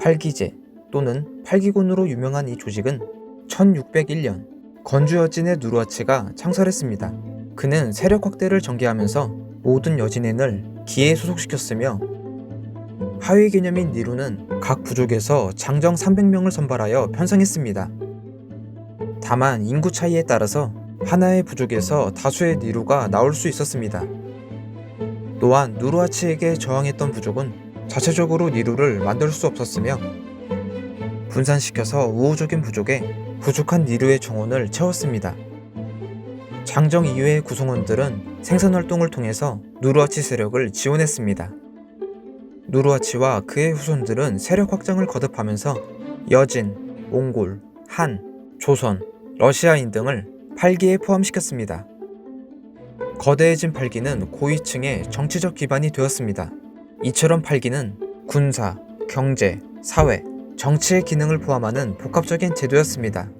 팔기제 또는 팔기군으로 유명한 이 조직은 1601년 건주 여진의 누르하치가 창설했습니다. 그는 세력 확대를 전개하면서 모든 여진인을 기에 소속시켰으며 하위 개념인 니루는 각 부족에서 장정 300명을 선발하여 편성했습니다. 다만 인구 차이에 따라서 하나의 부족에서 다수의 니루가 나올 수 있었습니다. 또한 누르하치에게 저항했던 부족은 자체적으로 니루를 만들 수 없었으며 분산시켜서 우호적인 부족에 부족한 니루의 정원을 채웠습니다. 장정 이후의 구성원들은 생산 활동을 통해서 누르하치 세력을 지원했습니다. 누르하치와 그의 후손들은 세력 확장을 거듭하면서 여진, 몽골, 한, 조선, 러시아인 등을 팔기에 포함시켰습니다. 거대해진 팔기는 고위층의 정치적 기반이 되었습니다. 이처럼 팔기는 군사, 경제, 사회, 정치의 기능을 포함하는 복합적인 제도였습니다.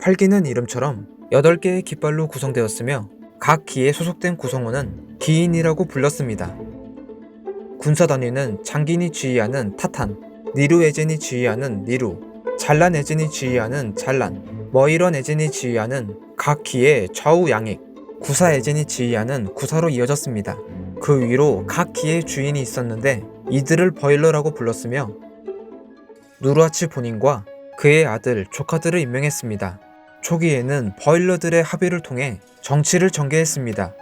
팔기는 이름처럼 8개의 깃발로 구성되었으며 각 기에 소속된 구성원은 기인이라고 불렀습니다. 군사 단위는 장긴이 지휘하는 타탄, 니루 에젠이 지휘하는 니루, 잘란 에젠이 지휘하는 잘란, 머이런 에젠이 지휘하는 각 기의 좌우 양익, 구사 에젠이 지휘하는 구사로 이어졌습니다. 그 위로 각 기의 주인이 있었는데 이들을 버일러라고 불렀으며 누르하치 본인과 그의 아들, 조카들을 임명했습니다. 초기에는 버일러들의 합의를 통해 정치를 전개했습니다.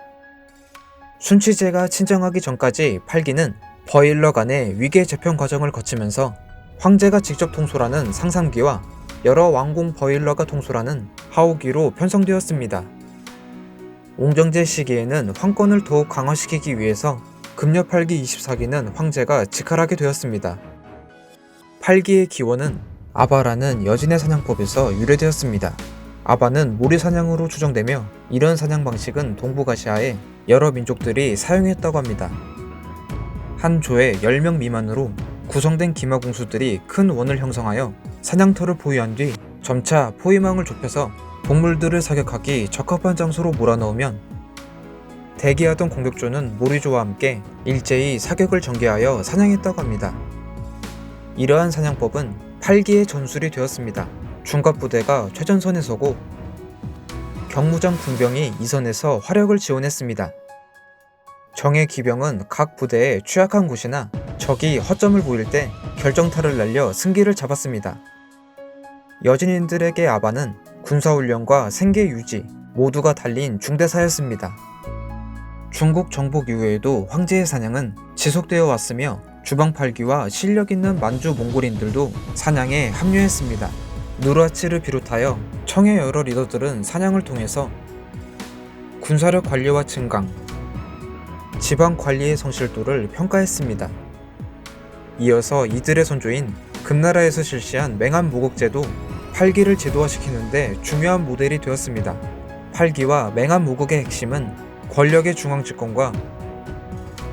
순치제가 친정하기 전까지 팔기는 버일러 간의 위계 재편 과정을 거치면서 황제가 직접 통솔하는 상상기와 여러 왕공 버일러가 통솔하는 하오기로 편성되었습니다. 옹정제 시기에는 황권을 더욱 강화시키기 위해서 금녀 8기 24기는 황제가 직할하게 되었습니다. 8기의 기원은 아바라는 여진의 사냥법에서 유래되었습니다. 아바는 모리 사냥으로 추정되며 이런 사냥 방식은 동북아시아의 여러 민족들이 사용했다고 합니다. 한 조에 10명 미만으로 구성된 기마공수들이 큰 원을 형성하여 사냥터를 포위한 뒤 점차 포위망을 좁혀서 동물들을 사격하기 적합한 장소로 몰아넣으면 대기하던 공격조는 모리조와 함께 일제히 사격을 전개하여 사냥했다고 합니다. 이러한 사냥법은 8기의 전술이 되었습니다. 중갑 부대가 최전선에 서고 경무장 군병이 이선에서 화력을 지원했습니다. 정예 기병은 각 부대의 취약한 곳이나 적이 허점을 보일 때 결정타를 날려 승기를 잡았습니다. 여진인들에게 아바는 군사훈련과 생계 유지 모두가 달린 중대사였습니다. 중국 정복 이후에도 황제의 사냥은 지속되어 왔으며 주방팔기와 실력 있는 만주 몽골인들도 사냥에 합류했습니다. 누르하치를 비롯하여 청의 여러 리더들은 사냥을 통해서 군사력 관리와 증강, 지방 관리의 성실도를 평가했습니다. 이어서 이들의 선조인 금나라에서 실시한 맹한 모국제도 8기를 제도화시키는데 중요한 모델이 되었습니다. 8기와 맹한 모국의 핵심은 권력의 중앙 집권과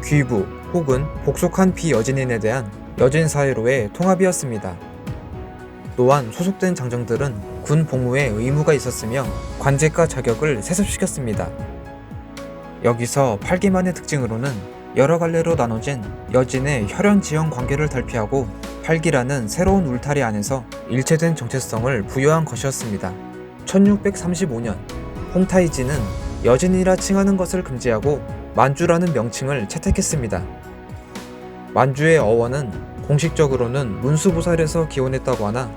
귀부 혹은 복속한 비여진인에 대한 여진 사회로의 통합이었습니다. 또한 소속된 장정들은 군 복무에 의무가 있었으며 관제과 자격을 세습시켰습니다. 여기서 8기만의 특징으로는 여러 갈래로 나눠진 여진의 혈연 지형 관계를 달피하고 8기라는 새로운 울타리 안에서 일체된 정체성을 부여한 것이었습니다. 1635년 홍타이지는 여진이라 칭하는 것을 금지하고 만주라는 명칭을 채택했습니다. 만주의 어원은 공식적으로는 문수보살에서 기원했다고 하나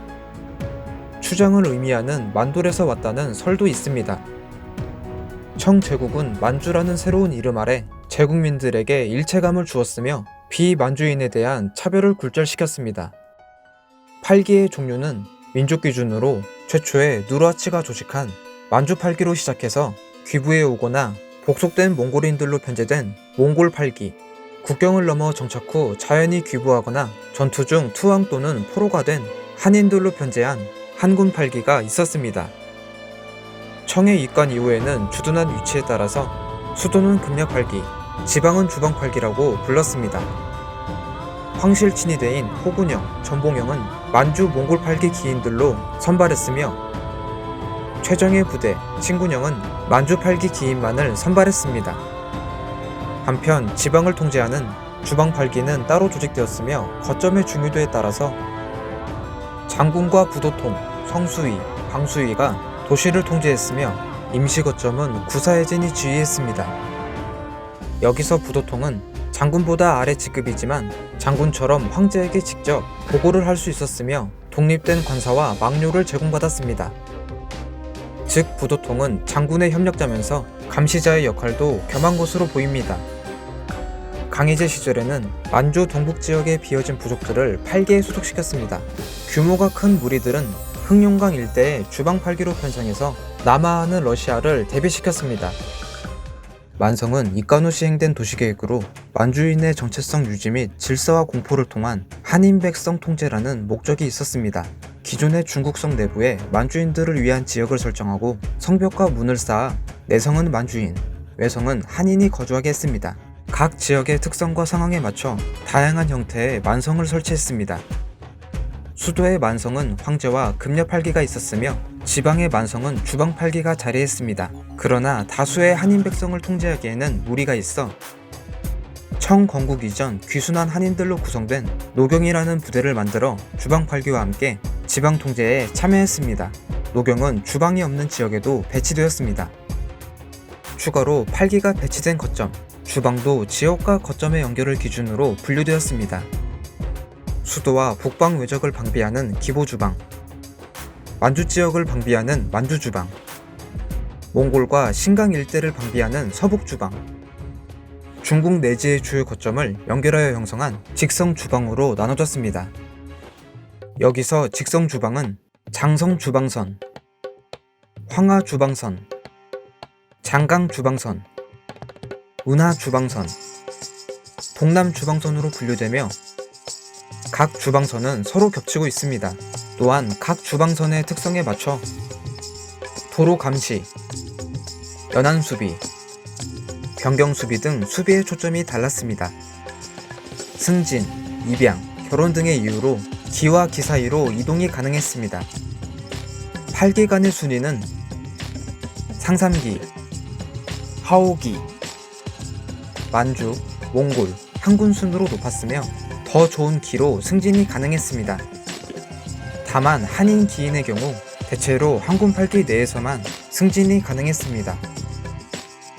추장을 의미하는 만돌에서 왔다는 설도 있습니다. 청제국은 만주라는 새로운 이름 아래 제국민들에게 일체감을 주었으며 비만주인에 대한 차별을 굴절시켰습니다. 8기의 종류는 민족 기준으로 최초의 누르하치가 조직한 만주 8기로 시작해서 귀부에 오거나 복속된 몽골인들로 편제된 몽골 8기, 국경을 넘어 정착 후 자연히 귀부하거나 전투 중 투항 또는 포로가 된 한인들로 편제한 한군 8기가 있었습니다. 청의 입관 이후에는 주둔한 위치에 따라서 수도는 금약 8기, 지방은 주방 8기라고 불렀습니다. 황실 친위대인 호군영, 전봉영은 만주 몽골 8기 기인들로 선발했으며 최정예 부대, 친군영은 만주 8기 기인만을 선발했습니다. 한편 지방을 통제하는 주방 팔기는 따로 조직되었으며 거점의 중요도에 따라서 장군과 부도통, 성수위, 방수위가 도시를 통제했으며 임시 거점은 구사예진이 지휘했습니다. 여기서 부도통은 장군보다 아래 직급이지만 장군처럼 황제에게 직접 보고를 할 수 있었으며 독립된 관사와 막료를 제공받았습니다. 즉 부도통은 장군의 협력자면서 감시자의 역할도 겸한 것으로 보입니다. 강희제 시절에는 만주 동북 지역에 비어진 부족들을 팔계에 소속시켰습니다. 규모가 큰 무리들은 흑룡강 일대에 주방 팔기로 편성해서 남하하는 러시아를 대비시켰습니다. 만성은 이간 후 시행된 도시계획으로 만주인의 정체성 유지 및 질서와 공포를 통한 한인 백성 통제라는 목적이 있었습니다. 기존의 중국성 내부에 만주인들을 위한 지역을 설정하고 성벽과 문을 쌓아 내성은 만주인, 외성은 한인이 거주하게 했습니다. 각 지역의 특성과 상황에 맞춰 다양한 형태의 만성을 설치했습니다. 수도의 만성은 황제와 금녀팔기가 있었으며 지방의 만성은 주방팔기가 자리했습니다. 그러나 다수의 한인 백성을 통제하기에는 무리가 있어 청건국 이전 귀순한 한인들로 구성된 노경이라는 부대를 만들어 주방팔기와 함께 지방 통제에 참여했습니다. 노경은 주방이 없는 지역에도 배치되었습니다. 추가로 팔기가 배치된 거점, 주방도 지역과 거점의 연결을 기준으로 분류되었습니다. 수도와 북방 외적을 방비하는 기보주방, 만주 지역을 방비하는 만주주방, 몽골과 신강 일대를 방비하는 서북주방, 중국 내지의 주요 거점을 연결하여 형성한 직성주방으로 나눠졌습니다. 여기서 직성주방은 장성주방선, 황하주방선, 장강주방선, 운하주방선, 동남주방선으로 분류되며 각 주방선은 서로 겹치고 있습니다. 또한 각 주방선의 특성에 맞춰 도로 감시, 연안 수비, 변경 수비 등 수비의 초점이 달랐습니다. 승진, 입양, 결혼 등의 이유로 기와 기 사이로 이동이 가능했습니다. 8기간의 순위는 상삼기, 하오기, 만주, 몽골, 항군 순으로 높았으며 더 좋은 기로 승진이 가능했습니다. 다만 한인 기인의 경우 대체로 항군 8기 내에서만 승진이 가능했습니다.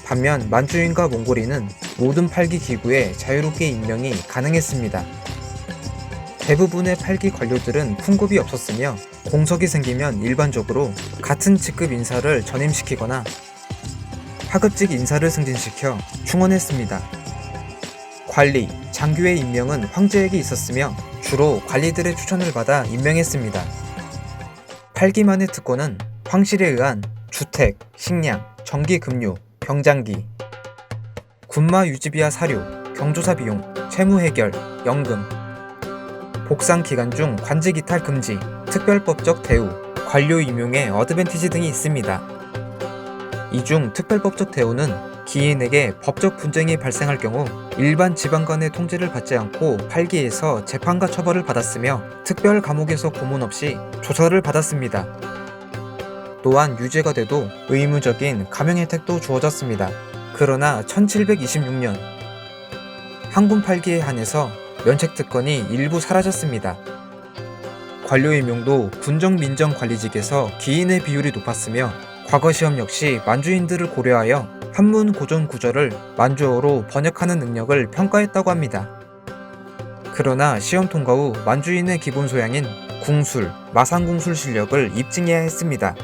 반면 만주인과 몽골인은 모든 8기 기구에 자유롭게 임명이 가능했습니다. 대부분의 8기 관료들은 풍급이 없었으며 공석이 생기면 일반적으로 같은 직급 인사를 전임시키거나 하급직 인사를 승진시켜 충원했습니다. 관리, 장교의 임명은 황제에게 있었으며 주로 관리들의 추천을 받아 임명했습니다. 8기만의 특권은 황실에 의한 주택, 식량, 전기급류, 병장기, 군마 유지비와 사료, 경조사 비용, 채무 해결, 연금, 복상 기간 중 관직 이탈 금지, 특별법적 대우, 관료 임용의 어드밴티지 등이 있습니다. 이 중 특별법적 대우는 기인에게 법적 분쟁이 발생할 경우 일반 지방간의 통제를 받지 않고 팔기에서 재판과 처벌을 받았으며 특별 감옥에서 고문 없이 조사를 받았습니다. 또한 유죄가 돼도 의무적인 감형 혜택도 주어졌습니다. 그러나 1726년 항군 팔기에 한해서 면책 특권이 일부 사라졌습니다. 관료 임용도 군정 민정 관리직에서 기인의 비율이 높았으며 과거 시험 역시 만주인들을 고려하여 한문 고전 구절을 만주어로 번역하는 능력을 평가했다고 합니다. 그러나 시험 통과 후 만주인의 기본 소양인 궁술, 마상궁술 실력을 입증해야 했습니다.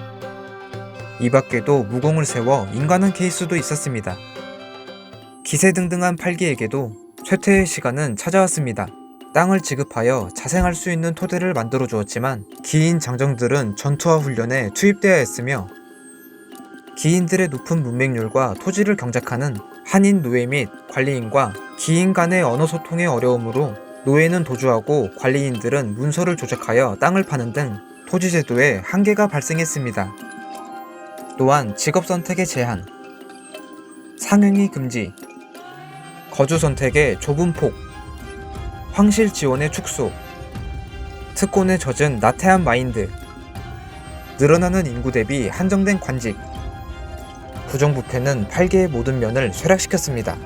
이 밖에도 무공을 세워 인간한 케이스도 있었습니다. 기세등등한 팔기에게도 쇠퇴의 시간은 찾아왔습니다. 땅을 지급하여 자생할 수 있는 토대를 만들어 주었지만 기인 장정들은 전투와 훈련에 투입되어야 했으며 기인들의 높은 문맹률과 토지를 경작하는 한인 노예 및 관리인과 기인 간의 언어 소통의 어려움으로 노예는 도주하고 관리인들은 문서를 조작하여 땅을 파는 등 토지 제도에 한계가 발생했습니다. 또한 직업 선택의 제한, 상행위 금지, 거주 선택의 좁은 폭, 황실 지원의 축소, 특권에 젖은 나태한 마인드, 늘어나는 인구 대비 한정된 관직, 부정부패는 8개의 모든 면을 쇠락시켰습니다.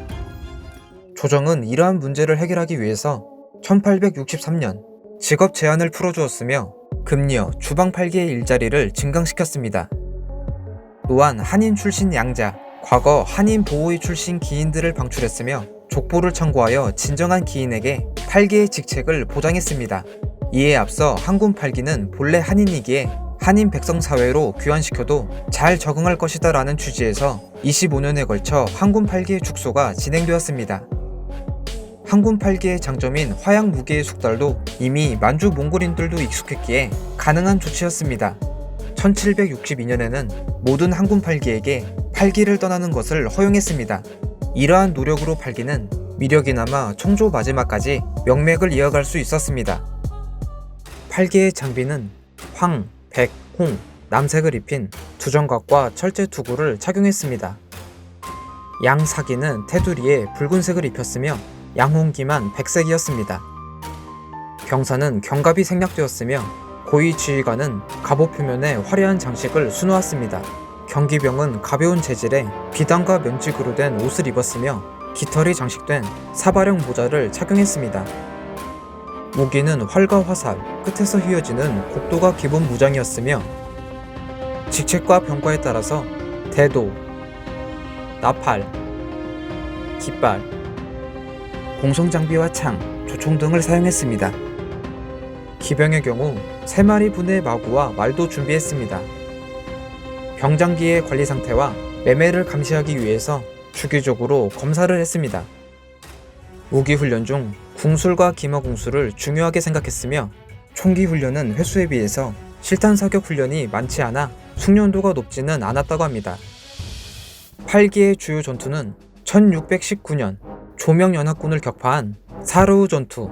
조정은 이러한 문제를 해결하기 위해서 1863년 직업 제한을 풀어주었으며 금리어 주방 팔기의 일자리를 증강시켰습니다. 또한 한인 출신 양자, 과거 한인 보호의 출신 기인들을 방출했으며 족보를 청구하여 진정한 기인에게 팔기의 직책을 보장했습니다. 이에 앞서 한군 팔기는 본래 한인이기에 한인 백성 사회로 귀환시켜도 잘 적응할 것이다 라는 취지에서 25년에 걸쳐 한군 팔기의 축소가 진행되었습니다. 한군 팔기의 장점인 화약 무게의 숙달도 이미 만주 몽골인들도 익숙했기에 가능한 조치였습니다. 1762년에는 모든 한군 팔기에게 팔기를 떠나는 것을 허용했습니다. 이러한 노력으로 팔기는 미력이나마 청조 마지막까지 명맥을 이어갈 수 있었습니다. 팔기의 장비는 황, 백, 홍, 남색을 입힌 두정각과 철제 투구를 착용했습니다. 양사기는 테두리에 붉은색을 입혔으며 양홍기만 백색이었습니다. 경사는 경갑이 생략되었으며 고위 지휘관은 갑옷 표면에 화려한 장식을 수놓았습니다. 경기병은 가벼운 재질의 비단과 면직으로 된 옷을 입었으며 깃털이 장식된 사발형 모자를 착용했습니다. 무기는 활과 화살, 끝에서 휘어지는 곡도가 기본 무장이었으며 직책과 병과에 따라서 대도, 나팔, 깃발, 공성장비와 창, 조총 등을 사용했습니다. 기병의 경우 3마리 분의 마구와 말도 준비했습니다. 병장기의 관리 상태와 매매를 감시하기 위해서 주기적으로 검사를 했습니다. 무기 훈련 중 궁술과 기머 궁술을 중요하게 생각했으며 총기 훈련은 횟수에 비해서 실탄 사격 훈련이 많지 않아 숙련도가 높지는 않았다고 합니다. 8기의 주요 전투는 1619년 조명연합군을 격파한 사르우 전투,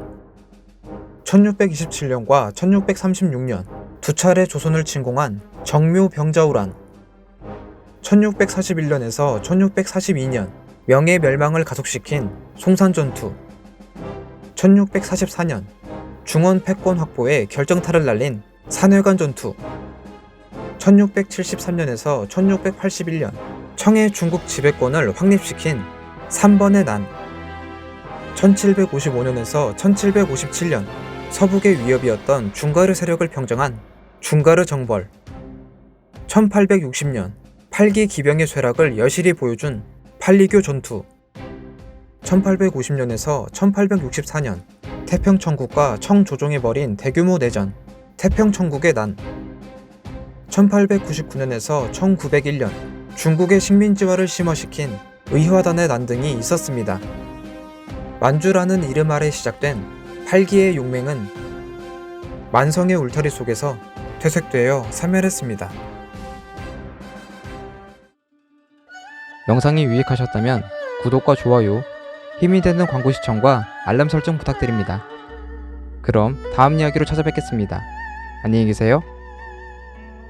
1627년과 1636년 두 차례 조선을 침공한 정묘 병자우란, 1641년에서 1642년 명예 멸망을 가속시킨 송산전투, 1644년 중원 패권 확보에 결정타를 날린 산회관 전투, 1673년에서 1681년 청해 중국 지배권을 확립시킨 3번의 난, 1755년에서 1757년 서북의 위협이었던 중가르 세력을 평정한 중가르 정벌, 1860년 8기 기병의 쇠락을 여실히 보여준 팔리교 전투, 1850년에서 1864년 태평천국과 청조종이 벌인 대규모 내전, 태평천국의 난, 1899년에서 1901년 중국의 식민지화를 심화시킨 의화단의 난 등이 있었습니다. 만주라는 이름 아래 시작된 8기의 용맹은 만성의 울타리 속에서 퇴색되어 사멸했습니다. 영상이 유익하셨다면 구독과 좋아요, 힘이 되는 광고 시청과 알람 설정 부탁드립니다. 그럼 다음 이야기로 찾아뵙겠습니다. 안녕히 계세요.